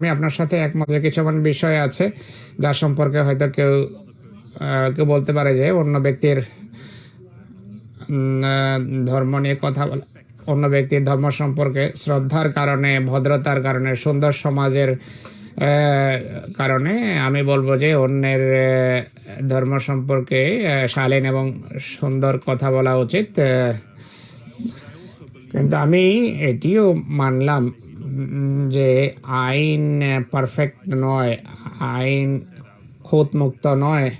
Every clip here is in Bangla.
আমি আপনার সাথে একমত কিছু এমন বিষয় আছে যার সম্পর্কে হয়তো কেউ কেউ বলতে পারে যে অন্য ব্যক্তির ধর্ম নিয়ে কথা বলা, অন্য ব্যক্তির ধর্ম সম্পর্কে শ্রদ্ধার কারণে, ভদ্রতার কারণে, সুন্দর সমাজের কারণে আমি বলব যে অন্যের ধর্ম সম্পর্কে শালীন এবং সুন্দর কথা বলা উচিত। কিন্তু আমি এটিও মানলাম যে আইন পারফেক্ট নয়, আইন খুঁত মুক্ত নয়।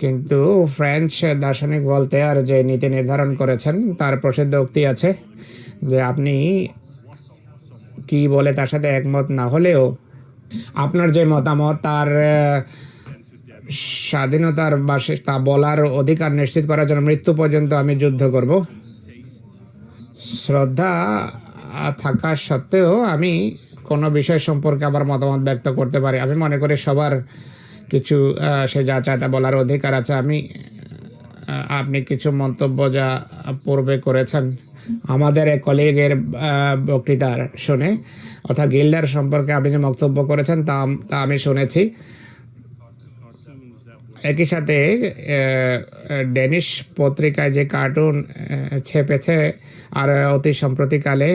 কিন্তু ফ্রেঞ্চ দার্শনিক বলতে আর যে নীতি নির্ধারণ করেছেন, তার প্রসিদ্ধ উক্তি আছে যে আপনি কি বলে তার সাথে একমত না হলেও আপনার যে মতামত, তার স্বাধীনতার বা তা বলার অধিকার নিশ্চিত করার জন্য মৃত্যু পর্যন্ত আমি যুদ্ধ করব। শ্রদ্ধা থাকা সত্ত্বেও আমি কোনো বিষয় সম্পর্কে আবার মতামত ব্যক্ত করতে পারি। আমি মনে করি সবার কিছু সে যা চায় তা বলার অধিকার আছে। আমি আপনি কিছু মন্তব্য যা পূর্বে করেছেন আমাদের এক কলিগের বক্তৃতার শুনে, অর্থাৎ গিল্ডার সম্পর্কে আপনি যে বক্তব্য করেছেন তা তা আমি শুনেছি। একই সাথে ডেনিশ পত্রিকায় যে কার্টুন ছেপেছে, আর অতি সম্প্রতিকালে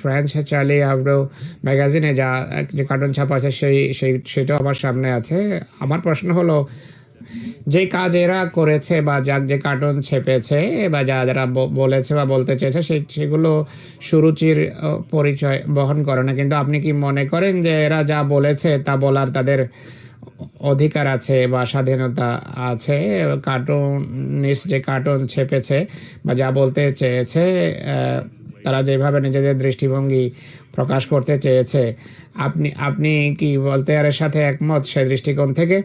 ফ্রেঞ্চ চার্লি আব্রো ম্যাগাজিনে যা যে কার্টুন ছাপা আছে, সেই সেই, সেটাও আমার সামনে আছে। আমার প্রশ্ন হলো, যে কাজ এরা করেছে বা যা যে কার্টুন ছেপেছে বা যা যারা বলেছে বা বলতে চেয়েছে, সে, সেগুলো সুরুচির পরিচয় বহন করে না। কিন্তু আপনি কি মনে করেন যে এরা যা বলেছে তা বলার তাদের অধিকার আছে বা স্বাধীনতা আছে কার্টুনিস্ট যে কার্টুন ছেপেছে বা যা বলতে চেয়েছে তারা যেভাবে নিজেদের দৃষ্টিভঙ্গি প্রকাশ করতে চেয়েছে, আপনি আপনি কি বলতে এর সাথে একমত সেই দৃষ্টিকোণ থেকে?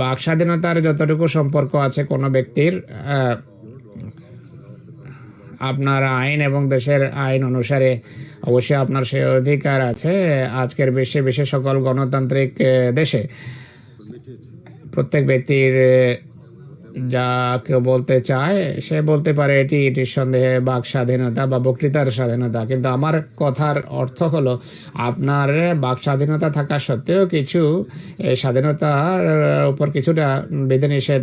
বাক স্বাধীনতার যতটুকু সম্পর্ক আছে কোনো ব্যক্তির আপনার আইন এবং দেশের আইন অনুসারে অবশ্যই আপনার সে অধিকার আছে আজকের বিশ্বে বিশ্বের সকল গণতান্ত্রিক দেশে। প্রত্যেক ব্যক্তির যা কেউ বলতে চায়, সে বলতে পারে এটি এটির সন্দেহে বাক স্বাধীনতা বা বক্তৃতার স্বাধীনতা। কিন্তু আমার কথার অর্থ হলো, আপনার বাক স্বাধীনতা থাকা সত্ত্বেও কিছু স্বাধীনতার উপর কিছুটা বিধিনিষেধ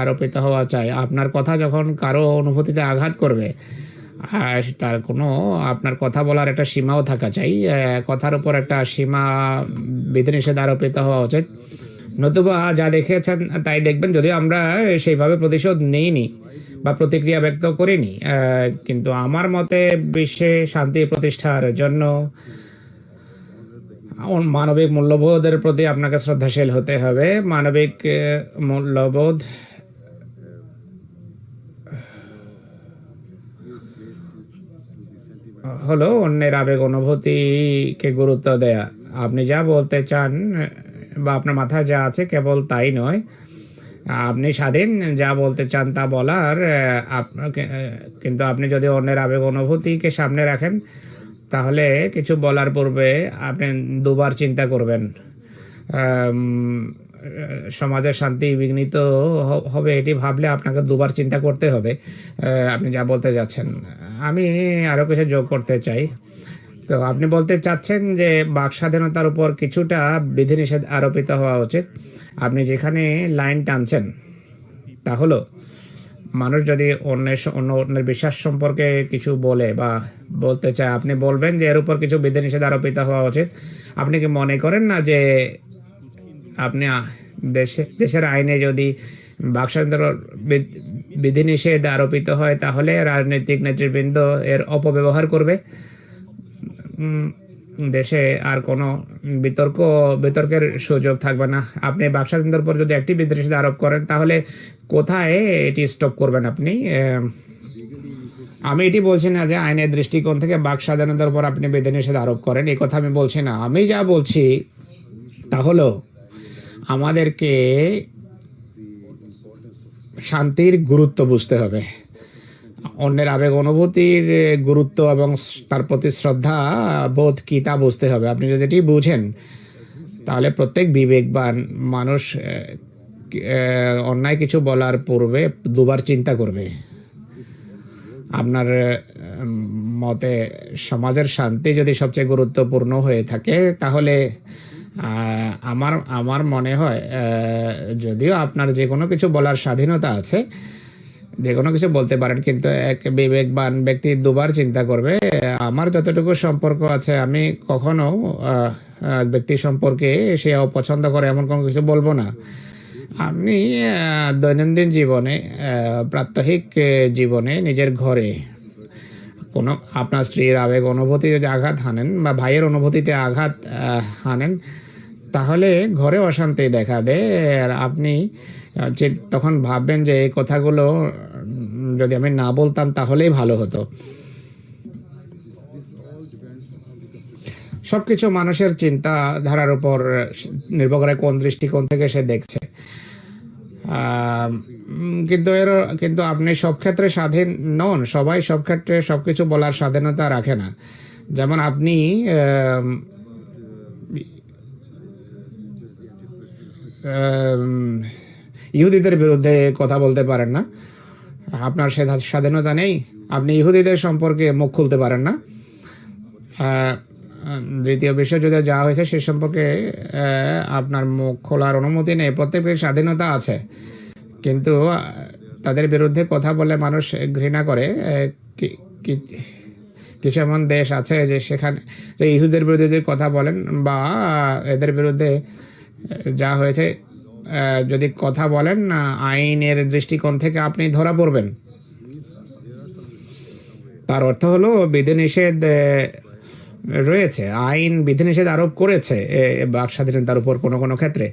আরোপিত হওয়া চাই। আপনার কথা যখন কারও অনুভূতিতে আঘাত করবে আর তার কোনো আপনার কথা বলার একটা সীমাও থাকা চাই। কথার উপর একটা সীমা বিধিনিষেধ আরোপিত হওয়া উচিত। নতুবা যা দেখেছেন তাই দেখবেন, যদিও আমরা সেইভাবে প্রতিশোধ নেইনি বা প্রতিক্রিয়া ব্যক্ত করিনি। কিন্তু আমার মতে বিশ্বে শান্তি প্রতিষ্ঠার জন্য মানবিক মূল্যবোধের প্রতি আপনাকে শ্রদ্ধাশীল হতে হবে। মানবিক মূল্যবোধ হলো, অন্যের আবেগ অনুভূতিকে গুরুত্ব দেয়া। আপনি যা বলতে চান, বা আপনার মাথায় যা আছে, কেবল তাই নয়। আপনি স্বাধীন যা বলতে চান তা বলার কিন্তু আপনি যদি অন্যের আবেগ অনুভূতিকে সামনে রাখেন, তাহলে কিছু বলার পূর্বে আপনি দুবার চিন্তা করবেন। সমাজের শান্তি বিঘ্নিত হবে এটি ভাবলে আপনাকে দুবার চিন্তা করতে হবে। আপনি যা বলতে যাচ্ছেন। আমি আরও কিছু যোগ করতে চাই। তো আপনি বলতে চাচ্ছেন যে বাক স্বাধীনতার উপর কিছুটা বিধিনিষেধ আরোপিত হওয়া উচিত। আপনি যেখানে লাইন টানছেন, তা হলো, মানুষ যদি অন্যের অন্য অন্যের বিশ্বাস সম্পর্কে কিছু বলে বা বলতে চায়, আপনি বলবেন যে এর উপর কিছু বিধিনিষেধ আরোপিত হওয়া উচিত। আপনি কি মনে করেন না যে আপনি দেশে দেশের আইনে যদি বাকস্বাতন্ত্র বিধিনিষেধ আরোপিত হয়, তাহলে রাজনৈতিক নেতৃবৃন্দ এর অপব্যবহার করবে। দেশে আর কোনো বিতর্ক, বিতর্কের সুযোগ থাকবে না। আপনি বাকস্বাতন্ত্রের উপর যদি একটি বিধিনিষেধ আরোপ করেন, তাহলে কোথায় এটি স্টপ করবেন আপনি? আমি এটি বলছি না যে আইনের দৃষ্টিকোণ থেকে বাক স্বাধীনতার উপর আপনি বিধিনিষেধ আরোপ করেন এই কথা আমি বলছি না। আমি যা বলছি তা হলো আমাদেরকে শান্তির গুরুত্ব বুঝতে হবে। অন্যের আবেগ অনুভূতির গুরুত্ব এবং তার প্রতি শ্রদ্ধা বোধ কি তা বুঝতে হবে। আপনি যদি বুঝেন, তাহলে প্রত্যেক বিবেকবান মানুষ অন্যায় কিছু বলার পূর্বে দুবার চিন্তা করবে। আপনার মতে সমাজের শান্তি যদি সবচেয়ে গুরুত্বপূর্ণ হয়ে থাকে, তাহলে আমার আমার মনে হয় যদিও আপনার যে কোনো কিছু বলার স্বাধীনতা আছে যে কোনো কিছু বলতে পারেন, কিন্তু এক বিবেকবান ব্যক্তি দুবার চিন্তা করবে, আমার যতটুকু সম্পর্ক আছে, আমি কখনো ব্যক্তি সম্পর্কে সে অপছন্দ করে এমন কোনো কিছু বলব না। আমি দৈনন্দিন জীবনে প্রাত্যহিক জীবনে নিজের ঘরে কোনো আপনার স্ত্রীর আবেগ অনুভূতিতে যদি আঘাত হানেন বা ভাইয়ের অনুভূতিতে আঘাত হানেন, তাহলে ঘরে অশান্তি দেখা দেয়। আর আপনি যে তখন ভাববেন যে এই কথাগুলো যদি আমি না বলতাম তাহলেই ভালো হতো। সবকিছু মানুষের চিন্তাধারার উপর নির্ভর করে কোন দৃষ্টিকোণ থেকে সে দেখছে। কিন্তু এর, কিন্তু আপনি সব ক্ষেত্রে স্বাধীন নন। সবাই সব ক্ষেত্রে সব কিছু বলার স্বাধীনতা রাখে না। যেমন আপনি ইহুদিদের বিরুদ্ধে কথা বলতে পারেন না। আপনার সে স্বাধীনতা নেই। আপনি ইহুদিদের সম্পর্কে মুখ খুলতে পারেন না। দ্বিতীয় বিশ্বযুদ্ধে যা হয়েছে সে সম্পর্কে আপনার মুখ খোলার অনুমতি নেই। প্রত্যেকের স্বাধীনতা আছে। কিন্তু তাদের বিরুদ্ধে কথা বলে মানুষ ঘৃণা করে। কিছু এমন দেশ আছে যে সেখানে, যে ইহুদের বিরুদ্ধে যদি কথা বলেন বা এদের বিরুদ্ধে যা হয়েছে যদি কথা বলেন আইনের দৃষ্টিকোণ থেকে আপনি ধরা পড়বেন। তার অর্থ হলো বিধিনিষেধ রয়েছে আইন বিধিনিষেধ আরোপ করেছে বাক স্বাধীনতার উপর কোনো কোনো ক্ষেত্রে।